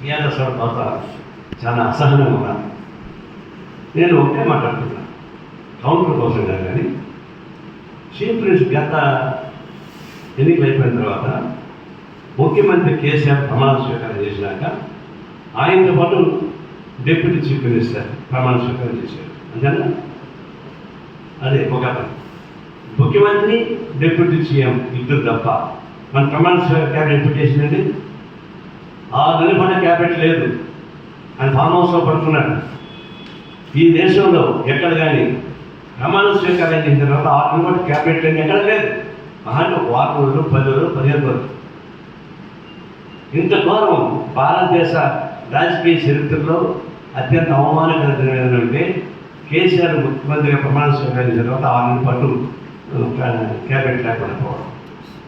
TRS వాళ్ళ చాలా అసహనంగా ఉన్నాను నేను ఒకటే మాట్లాడుతున్నా కౌంటర్ కోసం కానీ చీఫ్ మినిస్టర్ గత ఎన్నికలు అయిపోయిన తర్వాత ముఖ్యమంత్రి కేసీఆర్ ప్రమాణ స్వీకారం చేసినాక ఆయనతో పాటు డిప్యూటీ చీఫ్ మినిస్టర్ ప్రమాణ స్వీకారం చేశారు. అంతేనా? అదే ఒక ముఖ్యమంత్రి డిప్యూటీ సీఎం ఇద్దరు తప్ప మన ప్రమాణ స్వీకారం ఎప్పుడు చేసిందండి? ఆరు నెలలు మన క్యాబినెట్ లేదు. ఆయన ఫామ్ హౌస్లో పడుతున్నాడు ఈ దేశంలో ఎక్కడ కానీ ప్రమాణ స్వీకారం చేసిన తర్వాత ఆరు నెలల పాటు క్యాబినెట్ లేదు ఎక్కడ లేదు. మహాంటే ఒక వారం రోజులు పది రోజులు పదిహేను రోజులు. ఇంత ఘోరం భారతదేశ రాజకీయ చరిత్రలో అత్యంత అవమానకరమైన ఏంటంటే కేసీఆర్ ముఖ్యమంత్రిగా ప్రమాణ స్వీకారం చేసిన తర్వాత ఆరు నెలల పాటు క్యాబినెట్ లేకుండా పోవడం.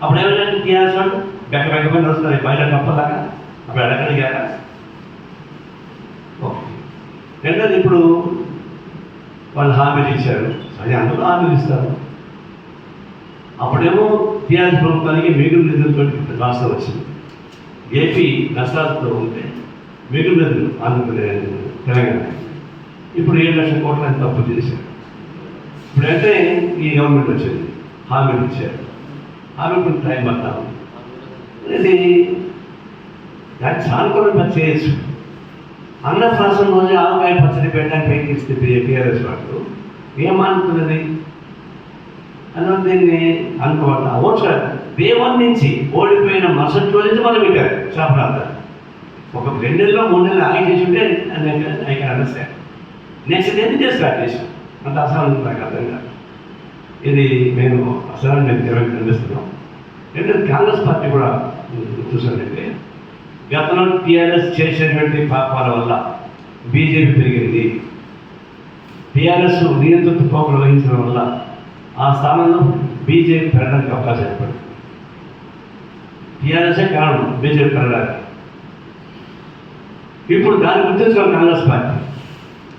అప్పుడు ఏమైనా టీఆర్ఎస్ వాళ్ళు? బెక్క బెక్కమైన వస్తుంది బయట కప్పలాగా. అప్పుడు అడగలిగారా ఓకే. రెండోది ఇప్పుడు వాళ్ళు హామీలు ఇచ్చారు. అది అందరూ హామీలు ఇస్తారు. అప్పుడేమో టీఆర్ఎస్ ప్రభుత్వానికి మిగులు నిధులతో రాష్ట్రం వచ్చింది. ఏపీ నష్టాలతో ఉంటే మిగులు నిధులు ఆంధ్రప్రదేశ్ తెలంగాణ. ఇప్పుడు ఏడు లక్షల కోట్ల తప్పు చేశారు. ఇప్పుడైతే ఈ గవర్నమెంట్ వచ్చింది. హామీలు ఇచ్చారు. హామీ ఇప్పుడు టైం పడతాము ఇది దానికి సానుకూలం పని చేయొచ్చు. అన్నప్రాసం రోజు ఆవకాయ పచ్చడి పెట్టడానికి ప్రయత్నిస్తే టీఆర్ఎస్ వాళ్ళు. ఏమనుకున్నది అని దీన్ని అనుకోవాలి అవ్వచ్చు దేవం నుంచి ఓడిపోయిన మరుసటి రోజు నుంచి మనం పెట్టారు శాపరాధ ఒక రెండు నెలలో మూడు నెలలు ఆగి చేసి ఉంటే I can understand. Next day నుంచి స్టార్ట్ చేసాం అంత అసలు నాకు అర్థం కాదు. ఇది మేము అసలు మేము తెరవకి కనిపిస్తున్నాం రెండు కాంగ్రెస్ పార్టీ కూడా చూసానంటే గతంలో టీఆర్ఎస్ చేసినటువంటి పాపాల వల్ల బీజేపీ పెరిగింది. టీఆర్ఎస్ నియంత్రిత పోకులు వహించడం వల్ల ఆ స్థానంలో బీజేపీ పెరగడానికి అవకాశం ఏర్పడింది. టీఆర్ఎస్ఏ కారణం బీజేపీ పెరగడానికి. ఇప్పుడు దాన్ని గుర్తించుకోవాలి కాంగ్రెస్ పార్టీ.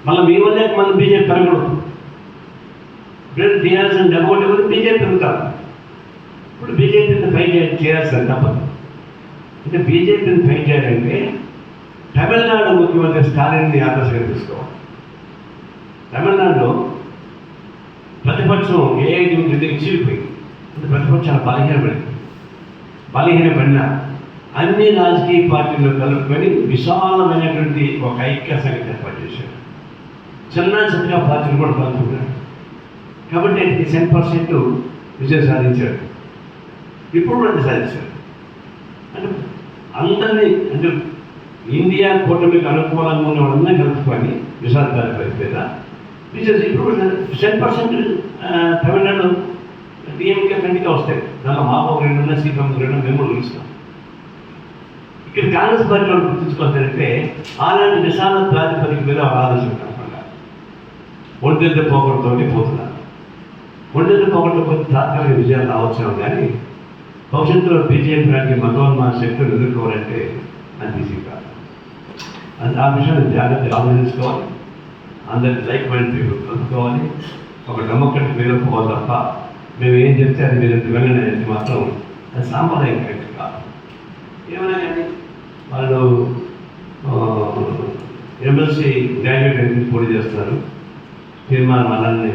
మళ్ళీ మీ వల్లే మన బీజేపీ పెరగకూడదు. ఇప్పుడు టీఆర్ఎస్ డెమోట్ ఎవరు బీజేపీ పెరుగుతారు. ఇప్పుడు బీజేపీని ఫైట్ చేయాల్సిన తప్పదు. అంటే బీజేపీని ఫైట్ చేయాలంటే తమిళనాడు ముఖ్యమంత్రి స్టాలిన్ని ఆదర్శంగా తీసుకోవాలి తమిళనాడులో ప్రతిపక్షం ఏఐడి దగ్గరికి చీలిపోయింది. అంటే ప్రతిపక్షాలు బలహీనపడింది బలహీనపడిన అన్ని రాజకీయ పార్టీలు కలుపుకొని విశాలమైనటువంటి ఒక ఐక్య సంఘటన ఏర్పాటు చేశారు. చిన్న చిన్న పార్టీలు కూడా పంచుకున్నాడు కాబట్టి టెన్ పర్సెంట్ విజయం సాధించాడు ఇప్పుడు కూడా సాధించాడు అంటే అందరినీ అంటే ఇండియా కూటమికి అనుకూలంగా ఉన్న వాళ్ళందరినీ కలుపుకొని విశాఖ పేద విజయ్ ఇప్పుడు టెన్ పర్సెంట్ తమిళనాడు డిఎంకే ఫ్రెండ్గా వస్తాయి. దానిలో మాకు ఒక రెండు ఉన్నాయి సీపీ రెండు మేము కూడా గెలుస్తాం ఇక్కడ కాంగ్రెస్ పార్టీ వాళ్ళు గుర్తించుకోవాలంటే అలాంటి విశాల ప్రాతిపదిక మీద వాళ్ళు ఆలోచన కాకుండా ఒంటెద్దు పోకడతోటి పోతున్నారు. ఒంటెద్దు పోకడతో పోతే తాత్కాలిక విజయాలు రావచ్చు కానీ భవిష్యత్తులో బీజేపీ లాంటి మతోన్మాన శక్తులు ఎదుర్కోవాలంటే అది ఈజీ కాదు. అది ఆ విషయాన్ని జాగ్రత్తగా ఆలోచించుకోవాలి. అందరిని లైక్ మైండ్ పీపుల్ కలుపుకోవాలి ఒక డెమోక్రటిక్ వేలో పోవాలి తప్ప మేము ఏం చెప్తే అది మీరు వెళ్ళండి అనేది మాత్రం అది సాంప్రదాయం కరెక్ట్ కాదు. ఏమైనా కానీ వాళ్ళు ఎమ్మెల్సీ గ్రాడ్యుయేట్ అయితే పోటీ చేస్తారు తీర్మానం అలానే